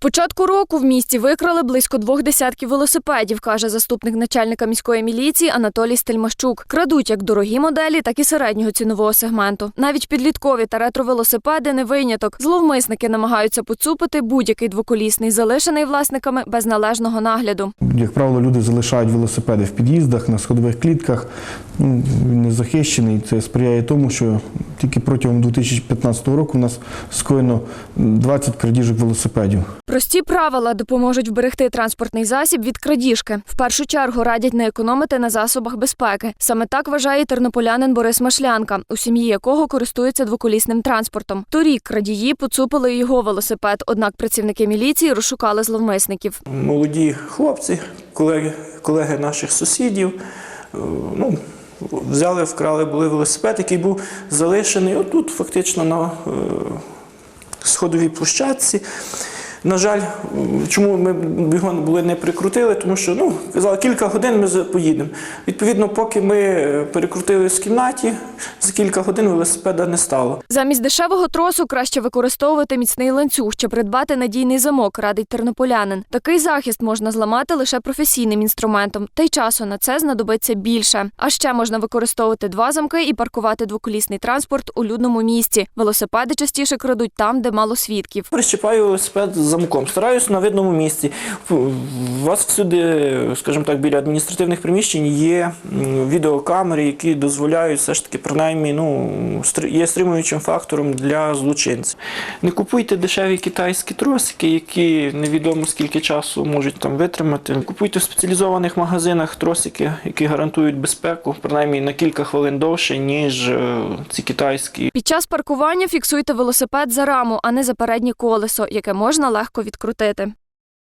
початку року в місті викрали близько двох десятків велосипедів, каже заступник начальника міської міліції Анатолій Стельмащук. Крадуть як дорогі моделі, так і середнього цінового сегменту. Навіть підліткові та ретровелосипеди не виняток. Зловмисники намагаються поцупити будь-який двоколісний, залишений власниками без належного нагляду. Як правило, люди залишають велосипеди в під'їздах, на сходових клітках. Ну, Він не захищений. Це сприяє тому, що тільки протягом 2015 року у нас скоєно 20 крадіжок велосипедів. Прості правила допоможуть вберегти транспортний засіб від крадіжки. В першу чергу радять не економити на засобах безпеки. Саме так вважає тернополянин Борис Машлянка, у сім'ї якого користується двоколісним транспортом. Торік крадії поцупили його велосипед, однак працівники міліції розшукали зловмисників. молоді хлопці, колеги, колеги наших сусідів. е, Ну, взяли, вкрали були велосипед, який був залишений отут, фактично на е, сходовій площадці. На жаль, чому ми його були не прикрутили, тому що ну, казали, кілька годин ми поїдемо. Відповідно, поки ми перекрутили з кімнаті, за кілька годин велосипеда не стало. Замість дешевого тросу краще використовувати міцний ланцюг чи придбати надійний замок, радить тернополянин. Такий захист можна зламати лише професійним інструментом, та й часу на це знадобиться більше. А ще можна використовувати два замки і паркувати двоколісний транспорт у людному місці. Велосипеди частіше крадуть там, де мало свідків. Прищепаю велосипед з замком, стараюсь на видному місці. У вас всюди, скажімо так, біля адміністративних приміщень є відеокамери, які дозволяють все ж таки, принаймні, ну, є стримуючим фактором для злочинців. Не купуйте дешеві китайські тросики, які невідомо скільки часу можуть там витримати. Купуйте в спеціалізованих магазинах тросики, які гарантують безпеку, принаймні на кілька хвилин довше, ніж е, ці китайські. Під час паркування фіксуйте велосипед за раму, а не за переднє колесо, яке можна легко відкрутити.